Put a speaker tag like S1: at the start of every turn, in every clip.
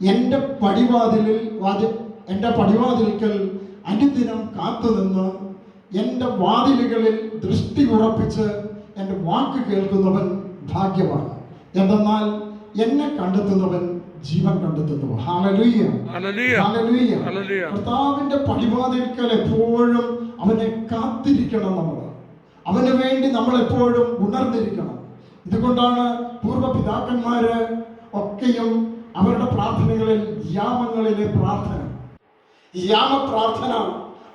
S1: എന്റെ പടിവാതിലിൽ വാതി എന്റെ പടിവാതിൽക്കൽ അനുദിനം കാത്തുനിന്ന് എന്റെ വാതിലുകളിൽ ദൃഷ്ടി ഉറപ്പിച്ച് എന്റെ വാക്ക് കേൾക്കുന്നവൻ ഭാഗ്യമാണ് എന്തെന്നാൽ എന്നെ കണ്ടെത്തുന്നവൻ ജീവൻ കണ്ടെത്തുന്നു. കർത്താവിന്റെ പടിവാതിൽക്കൽ എപ്പോഴും അവനെ കാത്തിരിക്കണം നമ്മൾ. അവന് വേണ്ടി നമ്മൾ എപ്പോഴും ഉണർന്നിരിക്കണം. ഇതുകൊണ്ടാണ് പൂർവ പിതാക്കന്മാര് ഒക്കെയും അവരുടെ പ്രാർത്ഥനകളിൽ യാമങ്ങളിലെ പ്രാർത്ഥന. യാമ പ്രാർത്ഥന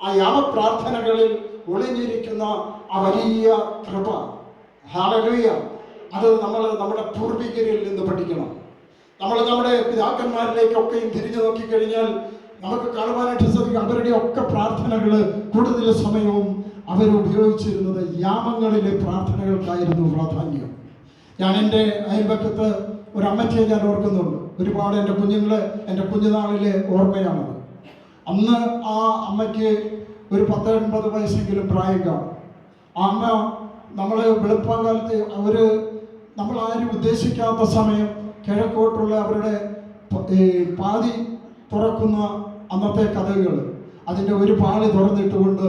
S1: ആ യാമ പ്രാർത്ഥനകളിൽ ഒളിഞ്ഞിരിക്കുന്ന ആ വലിയ കൃപ. ഹാലലൂയ അത് നമ്മൾ നമ്മുടെ പൂർവികരിൽ നിന്ന് പഠിക്കണം. നമ്മൾ നമ്മുടെ പിതാക്കന്മാരിലേക്കൊക്കെയും തിരിഞ്ഞു നോക്കിക്കഴിഞ്ഞാൽ നമുക്ക് കാണുവാനായിട്ട് സാധിക്കും അവരുടെ ഒക്കെ പ്രാർത്ഥനകൾ കൂടുതൽ സമയവും അവരുപയോഗിച്ചിരുന്നത് യാമങ്ങളിലെ പ്രാർത്ഥനകൾക്കായിരുന്നു പ്രാധാന്യം. ഞാൻ എന്റെ അയൽപക്കത്ത് ഒരു അമ്മച്ചിയെ ഞാൻ ഓർക്കുന്നുണ്ട്. ഒരുപാട് എന്റെ കുഞ്ഞുങ്ങൾ എന്റെ കുഞ്ഞുനാളിലെ ഓർമ്മയാണത്. അന്ന് ആ അമ്മയ്ക്ക് ഒരു പത്ത് എൺപത് വയസ്സെങ്കിലും പ്രായം കാണും ആ അമ്മ നമ്മൾ വെളുപ്പകാലത്ത് അവർ നമ്മൾ ആരും ഉദ്ദേശിക്കാത്ത സമയം കിഴക്കോട്ടുള്ള അവരുടെ പാതി തുറക്കുന്ന അന്നത്തെ കഥകൾ അതിന്റെ ഒരു പാളി തുറന്നിട്ടുകൊണ്ട്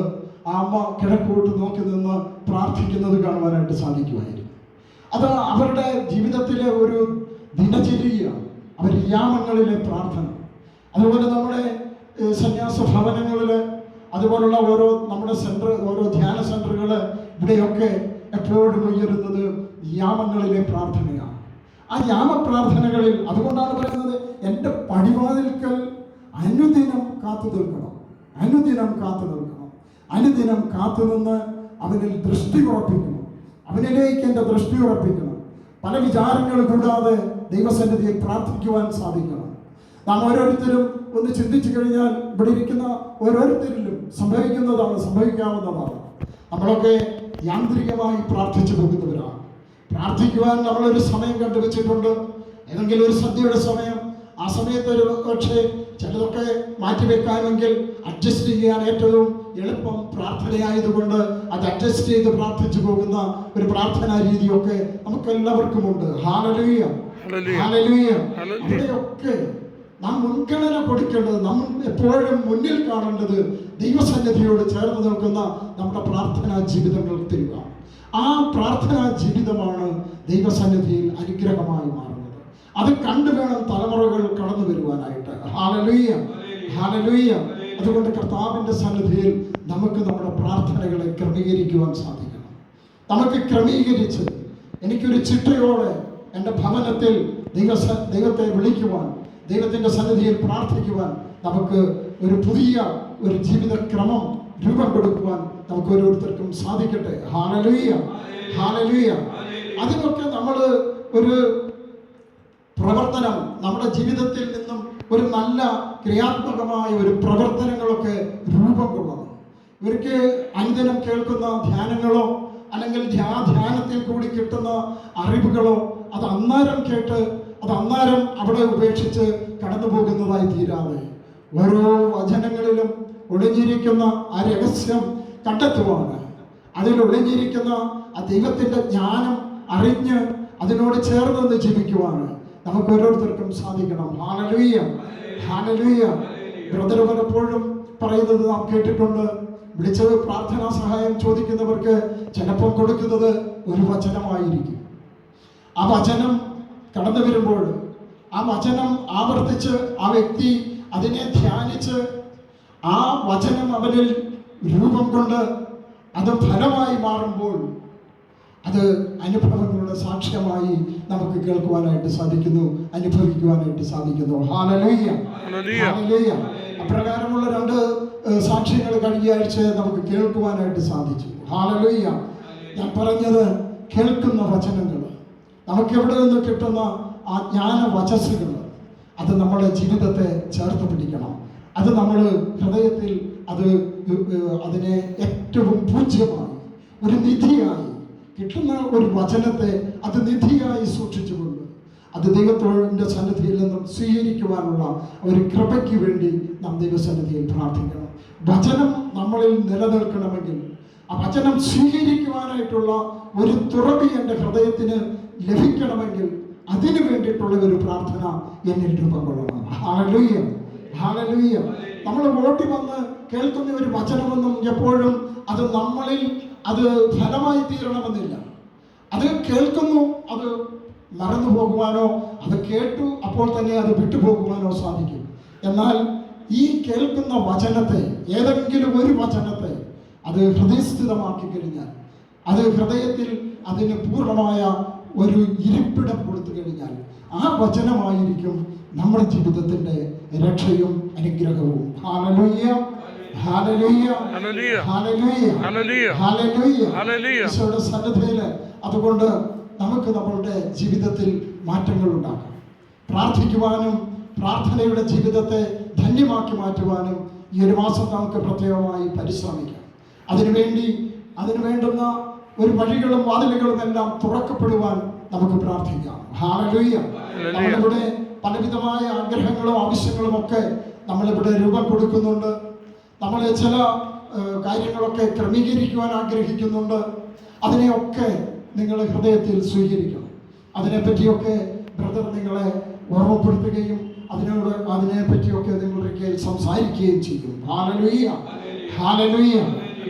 S1: ആ അമ്മ കിഴക്കോട്ട് നോക്കി നിന്ന് പ്രാർത്ഥിക്കുന്നത് കാണുവാനായിട്ട് സാധിക്കുമായിരുന്നു. അത് അവരുടെ ജീവിതത്തിലെ ഒരു ദിനചര്യയാണ് അവർ യാമങ്ങളിലെ പ്രാർത്ഥന. അതുപോലെ നമ്മുടെ സന്യാസ ഭവനങ്ങളിൽ അതുപോലുള്ള ഓരോ നമ്മുടെ സെന്റർ ഓരോ ധ്യാന സെന്ററുകൾ ഇവിടെയൊക്കെ എപ്പോഴും ഉയരുന്നത് യാമങ്ങളിലെ പ്രാർത്ഥനയാണ്. ആ യാമ പ്രാർത്ഥനകളിൽ അതുകൊണ്ടാണ് പറയുന്നത് എന്റെ പടിവാതിൽക്കൽ അനുദിനം കാത്തു നിൽക്കണം. അനുദിനം കാത്തു നിൽക്കണം. അനുദിനം കാത്തു നിന്ന് അവനിൽ ദൃഷ്ടി ഉറപ്പിക്കണം. അവനിലേക്ക് എന്റെ ദൃഷ്ടി ഉറപ്പിക്കണം. പല വിചാരങ്ങൾ കൂടാതെ ദൈവസന്നിധിയിൽ പ്രാർത്ഥിക്കുവാൻ സാധിക്കണം. നാം ഓരോരുത്തരും ഒന്ന് ചിന്തിച്ചു കഴിഞ്ഞാൽ ഇവിടെ ഇരിക്കുന്ന ഓരോരുത്തരിലും സംഭവിക്കുന്നതാണ് സംഭവിക്കാവുന്നതാണ് നമ്മളൊക്കെ യാന്ത്രികമായി പ്രാർത്ഥിച്ചു പോകുന്നവരാണ്. പ്രാർത്ഥിക്കുവാൻ നമ്മളൊരു സമയം കണ്ടുവച്ചിട്ടുണ്ട്. ഏതെങ്കിലും ഒരു സദ്യയുടെ സമയം ആ സമയത്ത് ഒരു പക്ഷേ ചിലതൊക്കെ മാറ്റിവെക്കാമെങ്കിൽ അഡ്ജസ്റ്റ് ചെയ്യാൻ ഏറ്റവും എളുപ്പം പ്രാർത്ഥനയായതുകൊണ്ട് അത് അഡ്ജസ്റ്റ് ചെയ്ത് പ്രാർത്ഥിച്ചു പോകുന്ന ഒരു പ്രാർത്ഥനാ രീതിയൊക്കെ നമുക്ക് എല്ലാവർക്കും ഉണ്ട് ഹാലലൂയ. ഹാലലൂയ. അവിടെയൊക്കെ നാം മുൻഗണന കൊടുക്കേണ്ടത് നമ്മൾ എപ്പോഴും മുന്നിൽ കാണേണ്ടത് ദൈവസന്നിധിയോട് ചേർന്ന് നിൽക്കുന്ന നമ്മുടെ പ്രാർത്ഥനാ ജീവിതങ്ങൾ തരിക. ആ പ്രാർത്ഥനാ ജീവിതമാണ് ദൈവസന്നിധിയിൽ അനുഗ്രഹമായി മാറുന്നത്. അത് കണ്ടു വേണം തലമുറകൾ കടന്നു വരുവാനായിട്ട്. അതുകൊണ്ട് കർത്താവിന്റെ സന്നിധിയിൽ നമുക്ക് നമ്മുടെ പ്രാർത്ഥനകളെ ക്രമീകരിക്കുവാൻ സാധിക്കണം. നമുക്ക് ക്രമീകരിച്ച് എനിക്കൊരു ചിട്ടയോടെ എന്റെ ഭവനത്തിൽ ദൈവ ദൈവത്തെ വിളിക്കുവാൻ ദൈവത്തിന്റെ സന്നിധിയിൽ പ്രാർത്ഥിക്കുവാൻ നമുക്ക് ഒരു പുതിയ ഒരു ജീവിതക്രമം രൂപം കൊടുക്കുവാൻ നമുക്ക് ഓരോരുത്തർക്കും സാധിക്കട്ടെ. ഹാലലൂയ ഹാലലൂയ അതിനൊക്കെ നമ്മൾ ഒരു പ്രവർത്തനം നമ്മുടെ ജീവിതത്തിൽ നിന്നും ഒരു നല്ല ക്രിയാത്മകമായ ഒരു പ്രവർത്തനങ്ങളൊക്കെ രൂപം കൊള്ളണം ഇവർക്ക് അനുദിനം കേൾക്കുന്ന ധ്യാനങ്ങളോ അല്ലെങ്കിൽ ധ്യാ ധ്യാനത്തിൽ കൂടി കിട്ടുന്ന അറിവുകളോ അത് അന്നേരം കേട്ട് അത് അന്നേരം അവിടെ ഉപേക്ഷിച്ച് കടന്നു പോകുന്നതായി തീരാതെ ഓരോ വചനങ്ങളിലും ഒളിഞ്ഞിരിക്കുന്ന ആ രഹസ്യം കണ്ടെത്തുവാണ്. അതിൽ ഒളിഞ്ഞിരിക്കുന്ന ആ ദൈവത്തിന്റെ ജ്ഞാനം അറിഞ്ഞ് അതിനോട് ചേർന്ന് ജീവിക്കുവാണ്. നമുക്ക് ഓരോരുത്തർക്കും സാധിക്കണം. ഹാനലൂയ ഹാനലൂയ ബ്രദർ പലപ്പോഴും പറയുന്നത് നാം കേട്ടിട്ടുണ്ട്. വിളിച്ചത് പ്രാർത്ഥനാ സഹായം ചോദിക്കുന്നവർക്ക് ചിലപ്പോൾ കൊടുക്കുന്നത് ഒരു വചനമായിരിക്കും. ആ വചനം കടന്നു വരുമ്പോൾ ആ വചനം ആവർത്തിച്ച് ആ വ്യക്തി അതിനെ ധ്യാനിച്ച് ആ വചനം അവനിൽ രൂപം കൊണ്ട് അത് ഫലമായി മാറുമ്പോൾ അത് അനുഭവങ്ങളുടെ സാക്ഷ്യമായി നമുക്ക് കേൾക്കുവാനായിട്ട് സാധിക്കുന്നു അനുഭവിക്കുവാനായിട്ട് സാധിക്കുന്നു. ഹാലലൂയ. അപ്രകാരമുള്ള രണ്ട് സാക്ഷ്യങ്ങൾ കഴിഞ്ഞ ആഴ്ച നമുക്ക് കേൾക്കുവാനായിട്ട് സാധിച്ചു. ഹാലലൂയ്യ ഞാൻ പറഞ്ഞത് കേൾക്കുന്ന വചനങ്ങൾ. നമുക്ക് എവിടെ നിന്ന് കിട്ടുന്ന ആ ജ്ഞാന വചസ്സുകൾ? അത് നമ്മുടെ ജീവിതത്തെ ചേർത്ത് പിടിക്കണം. അത് നമ്മൾ ഹൃദയത്തിൽ അത് അതിനെ ഏറ്റവും പൂജ്യമായി ഒരു നിധിയായി കിട്ടുന്ന ഒരു വചനത്തെ അത് നിധിയായി സൂക്ഷിച്ചുകൊണ്ട് അത് ദൈവത്തോടെ സന്നിധിയിൽ നിന്നും സ്വീകരിക്കുവാനുള്ള ഒരു കൃപയ്ക്ക് വേണ്ടി നാം ദൈവസന്നിധിയിൽ പ്രാർത്ഥിക്കണം. വചനം നമ്മളിൽ നിലനിൽക്കണമെങ്കിൽ ആ വചനം സ്വീകരിക്കുവാനായിട്ടുള്ള ഒരു തുറവി എന്റെ ഹൃദയത്തിന് ലഭിക്കണമെങ്കിൽ അതിനു വേണ്ടിയിട്ടുള്ള ഒരു പ്രാർത്ഥന എന്നിൽ രൂപം കൊള്ളണം. ഹാലലൂയ ഹാലലൂയ നമ്മൾ ഓടി വന്ന് കേൾക്കുന്ന ഒരു വചനമൊന്നും എപ്പോഴും അത് നമ്മളിൽ അത് ഫലമായി തീരണമെന്നില്ല. അത് കേൾക്കുന്നു അത് മറന്നു പോകുവാനോ അത് കേട്ടു അപ്പോൾ തന്നെ അത് വിട്ടുപോകുവാനോ സാധിക്കും. എന്നാൽ ഈ കേൾക്കുന്ന വചനത്തെ ഏതെങ്കിലും ഒരു വചനത്തെ അത് ഹൃദയസ്ഥിതമാക്കി കഴിഞ്ഞാൽ അത് ഹൃദയത്തിൽ അതിന് പൂർണമായ ഒരു ഇരിപ്പിടം കൊടുത്തു കഴിഞ്ഞാൽ ആ വചനമായിരിക്കും നമ്മുടെ ജീവിതത്തിന്റെ രക്ഷയും അനുഗ്രഹവും. ഹാലലൂയ ഈശോയുടെ സന്നദ്ധയിൽ അതുകൊണ്ട് നമുക്ക് നമ്മളുടെ ജീവിതത്തിൽ മാറ്റങ്ങൾ ഉണ്ടാക്കാം. പ്രാർത്ഥിക്കുവാനും പ്രാർത്ഥനയുടെ ജീവിതത്തെ ധന്യമാക്കി മാറ്റുവാനും ഈ ഒരു മാസം നമുക്ക് പ്രത്യേകമായി പരിശ്രമിക്കാം. അതിനുവേണ്ടി അതിനു വേണ്ടുന്ന ഒരു വഴികളും വാതിലുകളും എല്ലാം തുറക്കപ്പെടുവാൻ നമുക്ക് പ്രാർത്ഥിക്കാം. ഹാലലുയ്യ നമ്മളിവിടെ പലവിധമായ ആഗ്രഹങ്ങളും ആവശ്യങ്ങളും ഒക്കെ നമ്മളിവിടെ രൂപം കൊടുക്കുന്നുണ്ട്. നമ്മൾ ചില കാര്യങ്ങളൊക്കെ ക്രമീകരിക്കുവാൻ ആഗ്രഹിക്കുന്നുണ്ട്. അതിനെയൊക്കെ നിങ്ങൾ ഹൃദയത്തിൽ സ്വീകരിക്കണം. അതിനെപ്പറ്റിയൊക്കെ ബ്രദർ നിങ്ങളെ ഓർമ്മപ്പെടുത്തുകയും അതിനോട് അതിനെ പറ്റിയൊക്കെ നിങ്ങളുടെ സംസാരിക്കുകയും ചെയ്യും. ഹാലലുയ്യ ഹാലലുയ്യ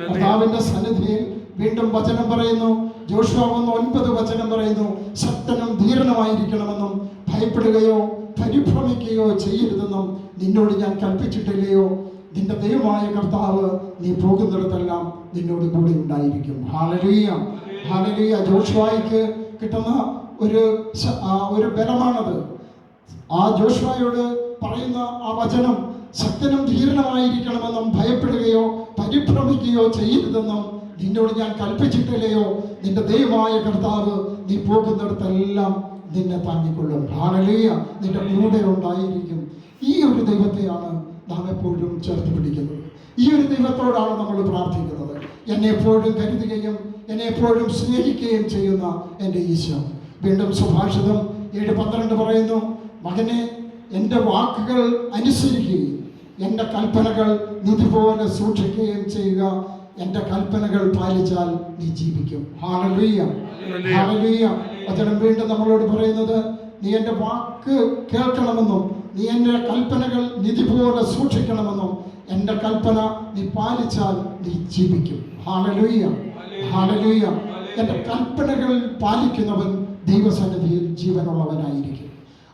S1: കർത്താവിന്റെ സന്നിധിയിൽ വീണ്ടും വചനം പറയുന്നു. ജോഷുവാകുന്ന ഒൻപത് വചനം പറയുന്നു. ശക്തനും ധീരനുമായിരിക്കണമെന്നും ഭയപ്പെടുകയോ പരിഭ്രമിക്കുകയോ ചെയ്യരുതെന്നും നിന്നോട് ഞാൻ കൽപ്പിച്ചിട്ടില്ലയോ നിന്റെ ദൈവമായ കർത്താവ് നീ പോകുന്നിടത്തെല്ലാം നിന്നോട് കൂടെ ഉണ്ടായിരിക്കും. ഹാലലീയ ഹാലലീയ ജോഷുവായിക്ക് കിട്ടുന്ന ഒരു ഒരു ബലമാണത്. ആ ജോഷുവായോട് പറയുന്ന ആ വചനം ശക്തനും ധീരനമായിരിക്കണമെന്നും ഭയപ്പെടുകയോ പരിഭ്രമിക്കുകയോ ചെയ്യരുതെന്നും നിന്നോട് ഞാൻ കൽപ്പിച്ചിട്ടില്ലയോ? നിന്റെ ദൈവമായ കർത്താവ് നീ പോകുന്നിടത്തെല്ലാം നിന്നെ താങ്ങിക്കൊള്ളും. ഹാലലീയ നിന്റെ കൂടെ ഉണ്ടായിരിക്കും. ഈ ഒരു ദൈവത്തെയാണ് നാം എപ്പോഴും ചേർത്ത് പിടിക്കുന്നത് ഈ ഒരു ദൈവത്തോടാണ് നമ്മൾ പ്രാർത്ഥിക്കുന്നത്. എന്നെ എപ്പോഴും കരുതുകയും എന്നെ എപ്പോഴും സ്നേഹിക്കുകയും ചെയ്യുന്ന എന്റെ ഈശോ. വീണ്ടും സുഭാഷിതം ഏഴ് പന്ത്രണ്ട് പറയുന്നു മകനെ എന്റെ വാക്കുകൾ അനുസരിക്കുകയും എന്റെ കൽപ്പനകൾ നിധി പോലെ സൂക്ഷിക്കുകയും ചെയ്യുക. എന്റെ കൽപ്പനകൾ പാലിച്ചാൽ നീ ജീവിക്കും. ഹാളലീയ ഹാളലീയ വചനം വീണ്ടും നമ്മളോട് പറയുന്നത് നീ എന്റെ വാക്ക് കേൾക്കണമെന്നും നീ എന്റെ കൽപ്പനകൾ നിധി പോലെ സൂക്ഷിക്കണമെന്നും എന്റെ കൽപ്പന നീ പാലിച്ചാൽ നീ ജീവിക്കും. ഹാലലുയ്യ ഹാലലുയ്യ എന്റെ കൽപ്പനകൾ പാലിക്കുന്നവൻ ദൈവസന്നിധിയിൽ ജീവനുള്ളവനായിരിക്കും.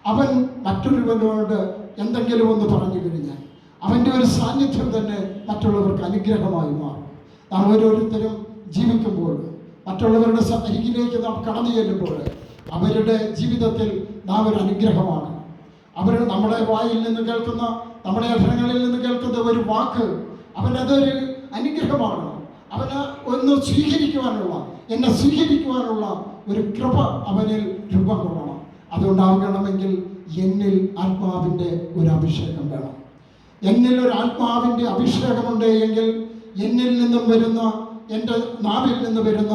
S1: അവൻ മറ്റൊരുവനോട് എന്തെങ്കിലും ഒന്ന് പറഞ്ഞു കഴിഞ്ഞാൽ അവന്റെ ഒരു സാന്നിധ്യം തന്നെ മറ്റുള്ളവർക്ക് അനുഗ്രഹമായി മാറും. നാം ഓരോരുത്തരും ജീവിക്കുമ്പോൾ മറ്റുള്ളവരുടെ അരികിലേക്ക് നാം കടന്നു ചെല്ലുമ്പോൾ അവരുടെ ജീവിതത്തിൽ നാം ഒരു അനുഗ്രഹമാണ് അവർ നമ്മുടെ വായിൽ നിന്ന് കേൾക്കുന്ന നമ്മുടെ അക്ഷരങ്ങളിൽ നിന്ന് കേൾക്കുന്ന ഒരു വാക്ക് അവനതൊരു അനുഗ്രഹമാണ്. അവന് ഒന്ന് സ്വീകരിക്കുവാനുള്ള എന്നെ സ്വീകരിക്കുവാനുള്ള ഒരു കൃപ അവനിൽ രൂപം കൊള്ളണം. അതുകൊണ്ടാകണമെങ്കിൽ എന്നിൽ ആത്മാവിന്റെ ഒരു അഭിഷേകം വേണം. എന്നിൽ ഒരു ആത്മാവിന്റെ അഭിഷേകമുണ്ട് എങ്കിൽ എന്നിൽ നിന്നും വരുന്ന എന്റെ നാവിൽ നിന്ന് വരുന്ന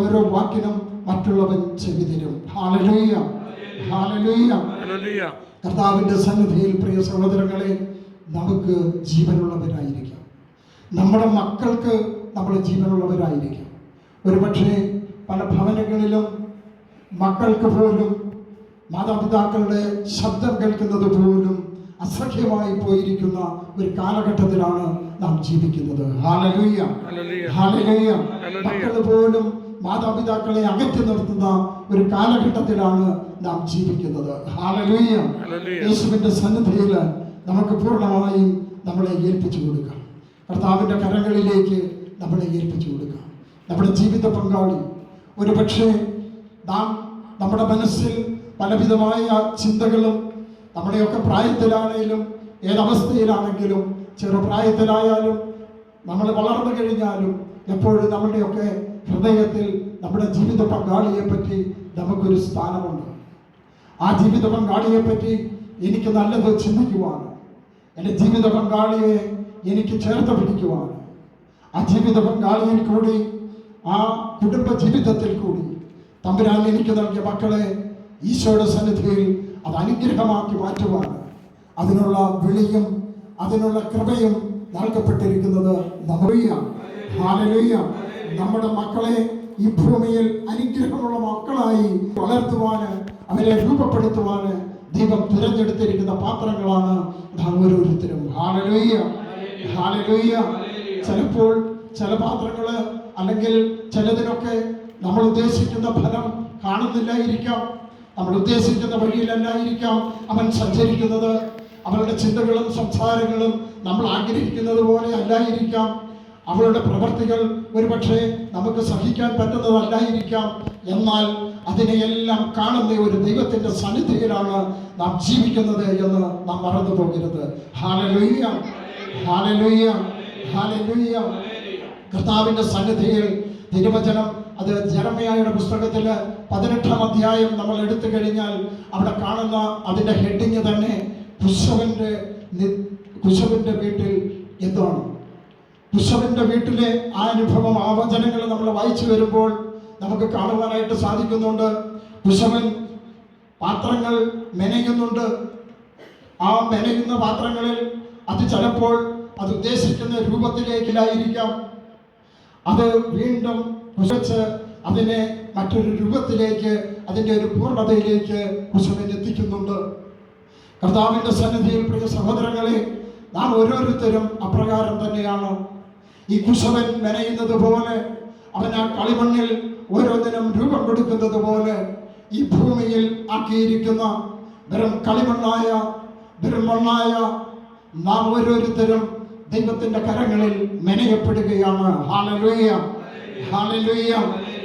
S1: ഓരോ വാക്കിനും മറ്റുള്ളവൻ ചെവി തരും. Hallelujah hallelujah. കർത്താവിന്റെ സന്നിധിയിൽ പ്രിയ സഹോദരങ്ങളെ നമുക്ക് ജീവനുള്ളവരായിരിക്കാം. നമ്മുടെ മക്കൾക്ക് നമ്മൾ ജീവനുള്ളവരായിരിക്കാം. ഒരുപക്ഷെ പല ഭവനങ്ങളിലും മക്കൾക്ക് പോലും മാതാപിതാക്കളുടെ ശബ്ദം കേൾക്കുന്നത് പോലും അസഹ്യമായി പോയിരിക്കുന്ന ഒരു കാലഘട്ടത്തിലാണ് നാം ജീവിക്കുന്നത്. ഹാലലൂയ. ഹാലലൂയ. മക്കൾ പോലും മാതാപിതാക്കളെ അകറ്റി നിർത്തുന്ന ഒരു കാലഘട്ടത്തിലാണ് നാം ജീവിക്കുന്നത്. യേശുവിന്റെ സന്നിധിയിൽ നമുക്ക് പൂർണമായും നമ്മളെ ഏൽപ്പിച്ചു കൊടുക്കാം. കർത്താവിന്റെ കരങ്ങളിലേക്ക് നമ്മളെ ഏൽപ്പിച്ചു കൊടുക്കാം. നമ്മുടെ ജീവിത പങ്കാളി ഒരുപക്ഷെ നാം നമ്മുടെ മനസ്സിൽ പലവിധമായ ചിന്തകളും നമ്മുടെയൊക്കെ പ്രായത്തിലാണെങ്കിലും ഏതവസ്ഥയിലാണെങ്കിലും ചെറുപ്രായത്തിലായാലും നമ്മൾ വളർന്നു കഴിഞ്ഞാലും എപ്പോഴും നമ്മുടെയൊക്കെ ഹൃദയത്തിൽ നമ്മുടെ ജീവിത പങ്കാളിയെ പറ്റി നമുക്കൊരു സ്ഥാനമുണ്ട്. ആ ജീവിത പങ്കാളിയെ പറ്റി എനിക്ക് നല്ലത് ചിന്തിക്കുവാണ് എന്റെ ജീവിത പങ്കാളിയെ എനിക്ക് ചേർത്ത് പിടിക്കുവാണ് ആ ജീവിത പങ്കാളിയിൽ കൂടി ആ കുടുംബ ജീവിതത്തിൽ കൂടി തമ്പുരാൻ എനിക്ക് നൽകിയ മക്കളെ ഈശോയുടെ സന്നിധിയിൽ അത് അനുഗ്രഹമാക്കി മാറ്റുവാൻ അതിനുള്ള വിളിയും അതിനുള്ള കൃപയും നൽകപ്പെട്ടിരിക്കുന്നത് നമ്മളിയ ഹാലലുയ്യ നമ്മുടെ മക്കളെ ഈ ഭൂമിയിൽ അനുഗ്രഹമുള്ള മക്കളായി വളർത്തുവാന് അവരെ രൂപപ്പെടുത്തുവാന് ദീപം തിരഞ്ഞെടുത്തിരിക്കുന്ന പാത്രങ്ങളാണ് ഓരോരുത്തരും ഹാലലൂയ്യ ഹാലലൂയ്യ ചിലപ്പോൾ ചില പാത്രങ്ങൾ അല്ലെങ്കിൽ ചിലതിനൊക്കെ നമ്മൾ ഉദ്ദേശിക്കുന്ന ഫലം കാണുന്നില്ലായിരിക്കാം. നമ്മൾ ഉദ്ദേശിക്കുന്ന വഴിയിലല്ലായിരിക്കാം അവൻ സഞ്ചരിക്കുന്നത്. അവരുടെ ചിന്തകളും സംസാരങ്ങളും നമ്മൾ ആഗ്രഹിക്കുന്നത് പോലെ അല്ലായിരിക്കാം. അവളുടെ പ്രവർത്തികൾ ഒരുപക്ഷെ നമുക്ക് സഹിക്കാൻ പറ്റുന്നതല്ലായിരിക്കാം. എന്നാൽ അതിനെയെല്ലാം കാണുന്ന ഒരു ദൈവത്തിന്റെ സന്നിധിയിലാണ് നാം ജീവിക്കുന്നത് എന്ന് നാം മറന്നു പോകരുത്. കർത്താവിന്റെ സന്നിധിയിൽ തിരുവചനം അത് ജനമയായുടെ പുസ്തകത്തിൽ പതിനെട്ടാം അധ്യായം നമ്മൾ എടുത്തു കഴിഞ്ഞാൽ അവിടെ കാണുന്ന അതിന്റെ ഹെഡിങ് തന്നെ കുശവന്റെ കുശവന്റെ വീട്ടിൽ എന്താണ്? കുശവന്റെ വീട്ടിലെ ആ അനുഭവം ആ വചനങ്ങൾ നമ്മൾ വായിച്ചു വരുമ്പോൾ നമുക്ക് കാണുവാനായിട്ട് സാധിക്കുന്നുണ്ട്. കുശവൻ പാത്രങ്ങൾ മെനയുന്നുണ്ട്. ആ മെനയുന്ന പാത്രങ്ങളിൽ അത് ചിലപ്പോൾ അത് ഉദ്ദേശിക്കുന്ന രൂപത്തിലേക്കിലായിരിക്കാം. അത് വീണ്ടും കുശച്ച് അതിനെ മറ്റൊരു രൂപത്തിലേക്ക് അതിന്റെ ഒരു പൂർണതയിലേക്ക് കുശവൻ എത്തിക്കുന്നുണ്ട്. കർത്താവിന്റെ സന്നിധിയിൽ പ്രിയ സഹോദരങ്ങളെ നാം ഓരോരുത്തരും അപ്രകാരം തന്നെയാണ്. ഈ കുശവൻ നനയുന്നത് പോലെ അവൻ ആ കളിമണ്ണിൽ ഓരോന്നിനും രൂപം കൊടുക്കുന്നത് പോലെ ഈ ഭൂമിയിൽ ആക്കിയിരിക്കുന്ന വെറും കളിമണ്ണായ വെറും മണ്ണായ നാം ഓരോരുത്തരും ദൈവത്തിന്റെ കരങ്ങളിൽ മെനയപ്പെടുകയാണ്.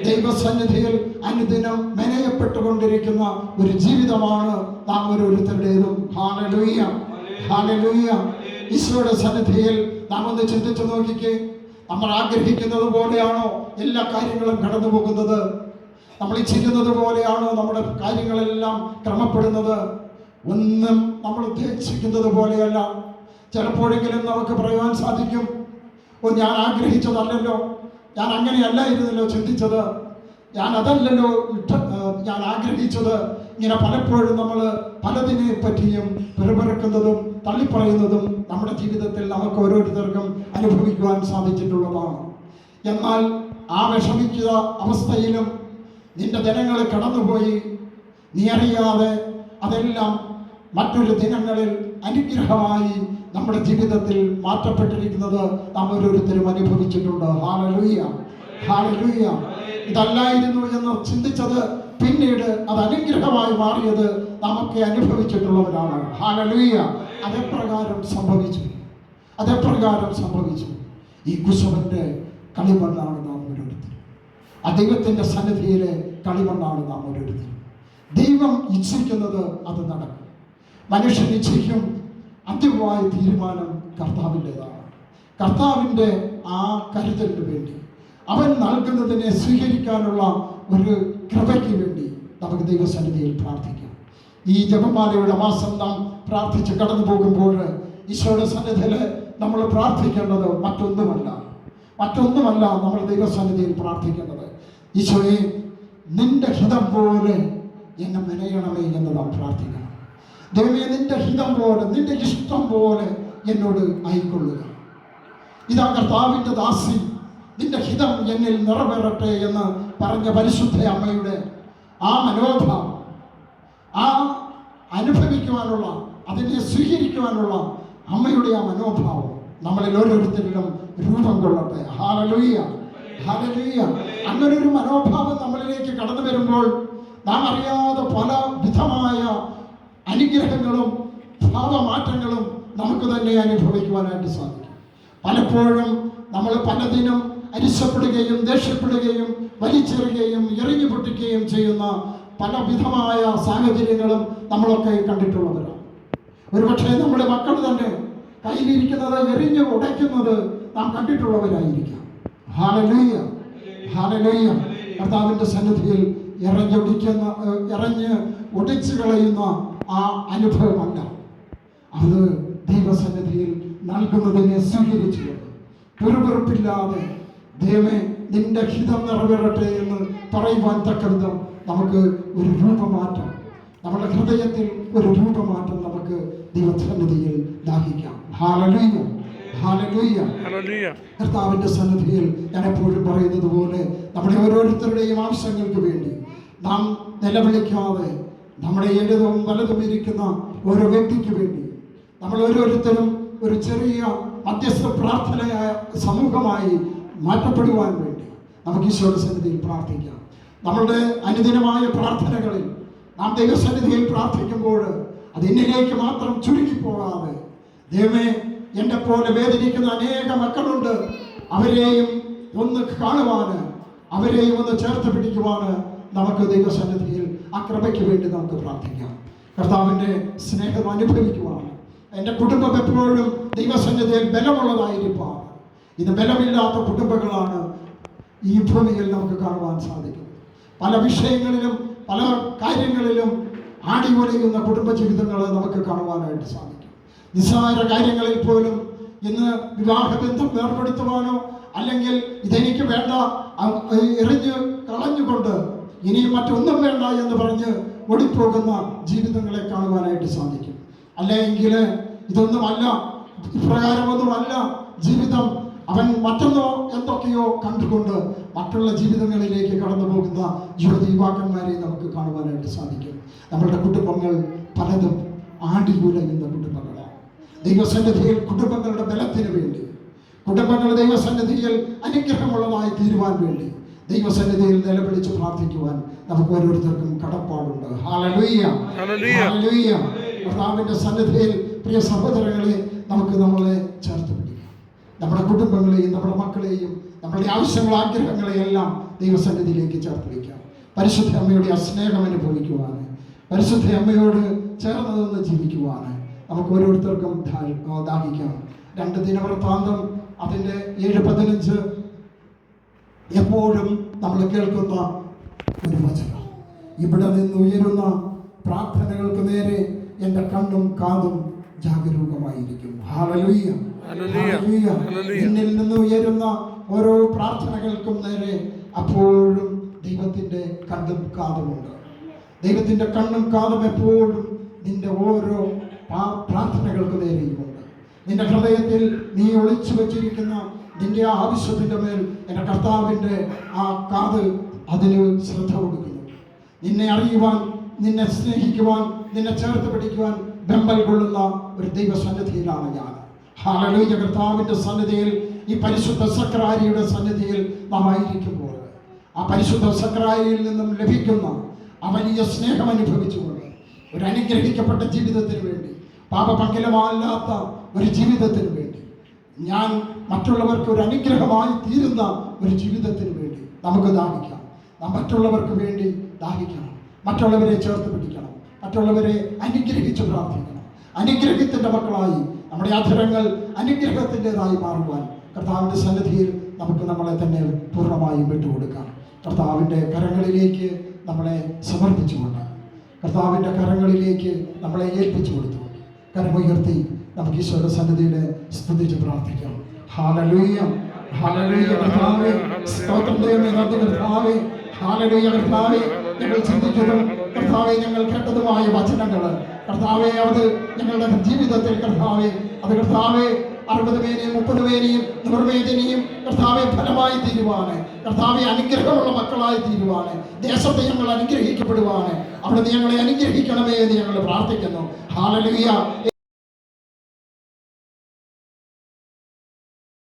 S1: ദൈവസന്നിധിയിൽ അനുദിനം മെനയപ്പെട്ടുകൊണ്ടിരിക്കുന്ന ഒരു ജീവിതമാണ് നാം ഓരോരുത്തരുടേതും. ഈശോയുടെ സന്നിധിയിൽ നാം ഒന്ന് ചിന്തിച്ചു നോക്കിക്കേ. നമ്മൾ ആഗ്രഹിക്കുന്നത് പോലെയാണോ എല്ലാ കാര്യങ്ങളും കടന്നു പോകുന്നത്? നമ്മൾ ചെയ്യുന്നത് പോലെയാണോ നമ്മുടെ കാര്യങ്ങളെല്ലാം ക്രമപ്പെടുന്നത്? ഒന്നും നമ്മൾ ഉദ്ദേശിക്കുന്നത് പോലെയല്ല. ചിലപ്പോഴെങ്കിലും നമുക്ക് പറയുവാൻ സാധിക്കും ഓ ഞാൻ ആഗ്രഹിച്ചതല്ലല്ലോ. ഞാൻ അങ്ങനെയല്ലായിരുന്നല്ലോ ചിന്തിച്ചത്. ഞാൻ അതല്ലല്ലോ ഞാൻ ആഗ്രഹിച്ചത്. ഇങ്ങനെ പലപ്പോഴും നമ്മൾ പലതിനെ പറ്റിയും പിറപിറക്കുന്നതും തള്ളിപ്പറയുന്നതും നമ്മുടെ ജീവിതത്തിൽ നമുക്ക് ഓരോരുത്തർക്കും അനുഭവിക്കുവാൻ സാധിച്ചിട്ടുള്ളതാണ്. എന്നാൽ ആ വിഷമിക്കുക അവസ്ഥയിലും നിന്റെ ദിനങ്ങൾ കടന്നുപോയി. നീ അറിയാതെ അതെല്ലാം മറ്റൊരു ദിനങ്ങളിൽ അനുഗ്രഹമായി നമ്മുടെ ജീവിതത്തിൽ മാറ്റപ്പെട്ടിരിക്കുന്നത് നാം ഓരോരുത്തരും അനുഭവിച്ചിട്ടുണ്ട്. ഹാലലൂയ ഹാലലൂയ ഇതല്ലായിരുന്നു എന്ന് ചിന്തിച്ചത് പിന്നീട് അത് അനുഗ്രഹമായി മാറിയത് നമുക്ക് അനുഭവിച്ചിട്ടുള്ളവരാണ്. ഹാലലൂയ അതെപ്രകാരം സംഭവിച്ചു? അതെപ്രകാരം സംഭവിച്ചു? ഈ കുശവന്റെ കളിമണ്ണാണ് നാം ഓരോരുത്തരും ആ സന്നിധിയിലെ കളിമണ്ണാണ് നാം ഓരോരുത്തരും ദൈവം ഇച്ഛിക്കുന്നത് അത് നടക്കും. മനുഷ്യൻ ഇച്ഛിക്കും അന്തിമമായ തീരുമാനം കർത്താവിന്റെതാണ്. കർത്താവിന്റെ ആ കരുതലിന് വേണ്ടി അവൻ നൽകുന്നതിനെ സ്വീകരിക്കാനുള്ള ഒരു കൃപയ്ക്ക് വേണ്ടി നമുക്ക് ദൈവസന്നിധിയിൽ പ്രാർത്ഥിക്കാം. ഈ ജപമാലയുടെ മാസം നാം പ്രാർത്ഥിച്ച് കടന്നു പോകുമ്പോൾ ഈശോയുടെ സന്നിധിയിൽ നമ്മൾ പ്രാർത്ഥിക്കേണ്ടത് മറ്റൊന്നുമല്ല. മറ്റൊന്നുമല്ല നമ്മൾ ദൈവസന്നിധിയിൽ പ്രാർത്ഥിക്കേണ്ടത്. ഈശോയെ നിന്റെ ഹിതം പോലെ എന്നെ മെനയണമേ എന്ന് നാം പ്രാർത്ഥിക്കണം. ദൈവമേ നിന്റെ ഹിതം പോലെ നിന്റെ ഇഷ്ടം പോലെ എന്നോട് ആയിക്കൊള്ളുക. ഇതാ കർത്താവിന്റെ ദാസി നിന്റെ ഹിതം എന്നിൽ നിറവേറട്ടെ എന്ന് പറഞ്ഞ പരിശുദ്ധ അമ്മയുടെ ആ മനോഭാവം ആ അനുഭവിക്കുവാനുള്ള അതിനെ സ്വീകരിക്കുവാനുള്ള അമ്മയുടെ ആ മനോഭാവം നമ്മളിൽ ഓരോരുത്തരിലും രൂപം കൊള്ളട്ടെ. ഹാലലൂയ ഹാലലൂയ അങ്ങനെ ഒരു മനോഭാവം നമ്മളിലേക്ക് കടന്നു വരുമ്പോൾ നാം അറിയാതെ പല വിധമായ അനുഗ്രഹങ്ങളും ഭാവമാറ്റങ്ങളും നമുക്ക് തന്നെ അനുഭവിക്കുവാനായിട്ട് സാധിക്കും. പലപ്പോഴും നമ്മൾ പലതിനും അരിശപ്പെടുകയും ദേഷ്യപ്പെടുകയും വലിച്ചെറിയുകയും എറിഞ്ഞു പൊട്ടിക്കുകയും ചെയ്യുന്ന പലവിധമായ സാഹചര്യങ്ങളും നമ്മളൊക്കെ കണ്ടിട്ടുള്ളവരാണ്. ഒരുപക്ഷെ നമ്മുടെ മക്കൾ തന്നെ കയ്യിലിരിക്കുന്നത് എറിഞ്ഞ് ഉടയ്ക്കുന്നത് നാം കണ്ടിട്ടുള്ളവരായിരിക്കാം. ഹാലലേയ ഹാലലേയ. കർത്താവിന്റെ സന്നിധിയിൽ ഇറഞ്ഞൊടിക്കുന്ന ഇറഞ്ഞ് ഒടിച്ചു കളയുന്ന ആ അനുഭവമല്ല. അത് ദൈവസന്നിധിയിൽ നൽകുന്നതിനെ സ്വീകരിച്ചുകൊണ്ട്. പെറുപെറുപ്പില്ലാതെ ദൈവമേ നിന്റെ ഹിതം നിറവേറട്ടെ എന്ന് പറയുവാൻ തക്ക വിധം നമുക്ക് ഒരു രൂപമാറ്റം നമ്മുടെ ഹൃദയത്തിൽ ഒരു രൂപമാറ്റം നമുക്ക് ദൈവസന്നിധിയിൽ ദാഹിക്കാം. ഹാലലൂയ ഹാലലൂയ കർത്താവിന്റെ സന്നിധിയിൽ ഞാൻ എപ്പോഴും പറയുന്നത് പോലെ നമ്മുടെ ഓരോരുത്തരുടെയും ആവശ്യങ്ങൾക്ക് വേണ്ടി നാം നിലവിളിക്കാതെ നമ്മുടെ ഇടതും വലതും ഇരിക്കുന്ന ഓരോ വ്യക്തിക്ക് വേണ്ടി നമ്മൾ ഓരോരുത്തരും ഒരു ചെറിയ മധ്യസ്ഥ പ്രാർത്ഥനയായ സമൂഹമായി മാറ്റപ്പെടുവാൻ വേണ്ടി നമുക്ക് ഈശോയുടെ സന്നിധിയിൽ പ്രാർത്ഥിക്കാം. നമ്മളുടെ അനുദിനമായ പ്രാർത്ഥനകളിൽ നാം ദൈവസന്നിധിയിൽ പ്രാർത്ഥിക്കുമ്പോൾ അത് എന്നിലേക്ക് മാത്രം പോകാതെ ദൈവമേ എന്നെ പോലെ വേദനിക്കുന്ന അനേക മക്കളുണ്ട്. അവരെയും ഒന്ന് കാണുവാന് അവരെയും ഒന്ന് ചേർത്ത് പിടിക്കുവാന് നമുക്ക് ദൈവസന്നിധിയിൽ ആ കൃപയ്ക്ക് വേണ്ടി നമുക്ക് പ്രാർത്ഥിക്കാം. കർത്താവിന്റെ സ്നേഹം അനുഭവിക്കുവാണ് എന്റെ കുടുംബം എപ്പോഴും ദൈവസന്നിധിയിൽ ബലമുള്ളതായിരിക്കാം ഇത് ബലമില്ലാത്ത കുടുംബങ്ങളാണ് ഈ ഭൂമിയിൽ നമുക്ക് കാണുവാൻ സാധിക്കും. പല വിഷയങ്ങളിലും പല കാര്യങ്ങളിലും ആടി കുടുംബ കുടുംബജീവിതങ്ങൾ നമുക്ക് കാണുവാനായിട്ട് സാധിക്കും. നിസ്സാര കാര്യങ്ങളിൽ പോലും ഇന്ന് വിവാഹബന്ധം ഏർപ്പെടുത്തുവാനോ അല്ലെങ്കിൽ ഇതെനിക്ക് വേണ്ട എറിഞ്ഞ് കളഞ്ഞുകൊണ്ട് ഇനി മറ്റൊന്നും വേണ്ട എന്ന് പറഞ്ഞ് ഓടിപ്പോകുന്ന ജീവിതങ്ങളെ കാണുവാനായിട്ട് സാധിക്കും. അല്ലെങ്കിൽ ഇതൊന്നുമല്ല ഇപ്രകാരമൊന്നുമല്ല ജീവിതം അവൻ മറ്റൊന്നോ എന്തൊക്കെയോ കണ്ടുകൊണ്ട് മറ്റുള്ള ജീവിതങ്ങളിലേക്ക് കടന്നു പോകുന്ന യുവതി യുവാക്കന്മാരെ നമുക്ക് കാണുവാനായിട്ട് സാധിക്കും നമ്മളുടെ കുടുംബങ്ങൾ പലതും ആടിയുലയുന്ന കുടുംബങ്ങളാണ് ദൈവസന്നിധിയിൽ കുടുംബങ്ങളുടെ ബലത്തിന് വേണ്ടി കുടുംബങ്ങൾ ദൈവസന്നിധിയിൽ അനുഗ്രഹമുള്ളതായി തീരുവാൻ വേണ്ടി ദൈവസന്നിധിയിൽ നിലവിളിച്ച് പ്രാർത്ഥിക്കുവാൻ നമുക്ക് ഓരോരുത്തർക്കും കടപ്പാടുണ്ട് ഹാലലൂയ
S2: ഹല്ലേലൂയ.
S1: ഹല്ലേലൂയ. കർത്താവിന്റെ സന്നിധിയിൽ പ്രിയ സഹോദരങ്ങളെ നമുക്ക് നമ്മളെ ചേർത്ത് നമ്മുടെ കുടുംബങ്ങളെയും നമ്മുടെ മക്കളെയും നമ്മുടെ ആവശ്യങ്ങൾ ആഗ്രഹങ്ങളെയെല്ലാം ദൈവസന്നിധിയിലേക്ക് ചേർത്ത് വയ്ക്കാം പരിശുദ്ധ അമ്മയുടെ ആ സ്നേഹം അനുഭവിക്കുവാൻ പരിശുദ്ധ അമ്മയോട് ചേർന്ന് നിന്ന് ജീവിക്കുവാണ് നമുക്ക് ഓരോരുത്തർക്കും ദാഹിക്കാം രണ്ട് ദിനവൃത്താന്തം അതിന്റെ ഏഴ് പതിനഞ്ച് എപ്പോഴും നമ്മൾ കേൾക്കുന്ന ഒരു വചനം ഇവിടെ നിന്ന് ഉയരുന്ന പ്രാർത്ഥനകൾക്ക് നേരെ എന്റെ കണ്ണും കാതും ജാഗരൂകമായിരിക്കും ഹാലലൂയ
S2: ഹല്ലേലൂയ.
S1: ഹല്ലേലൂയ.
S2: ഹല്ലേലൂയ.
S1: എന്നിൽ നിന്ന് ഉയരുന്ന ഓരോ പ്രാർത്ഥനകൾക്കും നേരെ അപ്പോഴും ദൈവത്തിന്റെ കണ്ണും കാതുമുണ്ട് ദൈവത്തിന്റെ കണ്ണും കാതും എപ്പോഴും നിന്റെ ഓരോ പ്രാ- പ്രാർത്ഥനകൾക്ക് നേരെയുമുണ്ട് നിന്റെ ഹൃദയത്തിൽ നീ ഒളിച്ചു വച്ചിരിക്കുന്ന നിന്റെ ആ ആവശ്യത്തിന്റെ മേൽ എന്റെ കർത്താവിന്റെ ആ കാത് അതിന് ശ്രദ്ധ കൊടുക്കുന്നു. നിന്നെ അറിയുവാൻ നിന്നെ സ്നേഹിക്കുവാൻ നിന്നെ ചേർത്ത് പിടിക്കുവാൻ ബെമ്പൽ കൊള്ളുന്ന ഒരു ദൈവസന്നിധിയിലാണ് ഞാൻ. ഹാലലൂയ കർത്താവിന്റെ സന്നിധിയിൽ ഈ പരിശുദ്ധ സക്രാരിയുടെ സന്നിധിയിൽ നാം ആയിരിക്കുമ്പോൾ ആ പരിശുദ്ധ സക്രാരിയിൽ നിന്നും ലഭിക്കുന്ന അവനീയ സ്നേഹം അനുഭവിച്ചുകൊണ്ട് ഒരു അനുഗ്രഹിക്കപ്പെട്ട ജീവിതത്തിന് വേണ്ടി പാപപങ്കലമല്ലാത്ത ഒരു ജീവിതത്തിന് വേണ്ടി ഞാൻ മറ്റുള്ളവർക്ക് ഒരു അനുഗ്രഹമായി തീരുന്ന ഒരു ജീവിതത്തിന് വേണ്ടി നമുക്ക് ദാഹിക്കാം. നാം മറ്റുള്ളവർക്ക് വേണ്ടി ദാഹിക്കണം. മറ്റുള്ളവരെ ചേർത്ത് പിടിക്കണം. മറ്റുള്ളവരെ അനുഗ്രഹിച്ച് പ്രാർത്ഥിക്കണം. അനുഗ്രഹത്തിന്റെ മക്കളായി നമ്മുടെ അധരങ്ങൾ അനുഗ്രഹത്തിന്റെതായി മാറുവാൻ കർത്താവിന്റെ സന്നിധിയിൽ നമുക്ക് നമ്മളെ തന്നെ പൂർണമായും വിട്ടുകൊടുക്കാം. കർത്താവിന്റെ കരങ്ങളിലേക്ക് നമ്മളെ സമർപ്പിച്ചുകൊണ്ട് കർത്താവിന്റെ കരങ്ങളിലേക്ക് നമ്മളെ ഏൽപ്പിച്ചു കൊടുത്തു കരമുയർത്തി നമുക്ക് ഈശോയുടെ സന്നിധിയുടെ സ്തുതിച്ച് പ്രാർത്ഥിക്കാം. ഹാലലൂയ ഹാലലൂയ കർത്താവേ. കർത്താവേ. ഹാലലൂയ കർത്താവേ. ഞങ്ങൾ ചിന്തിച്ചതും കർത്താവെ ഞങ്ങൾ കേട്ടതുമായ വചനങ്ങൾ കർത്താവെ അത് ഞങ്ങളുടെ ജീവിതത്തിൽ കർത്താവെ അത് കർത്താവെ അറുപത് പേരെയും മുപ്പത് പേരെയും നിർവേദനയും കർത്താവെ ഫലമായി തീരുവാണ്. കർത്താവെ അനുഗ്രഹമുള്ള മക്കളായി തീരുവാണ്. ദേശത്തെ ഞങ്ങൾ അനുഗ്രഹിക്കപ്പെടുവാണ്. അവിടെ ഞങ്ങളെ അനുഗ്രഹിക്കണമേ എന്ന് ഞങ്ങൾ പ്രാർത്ഥിക്കുന്നു. ഹാലലുയ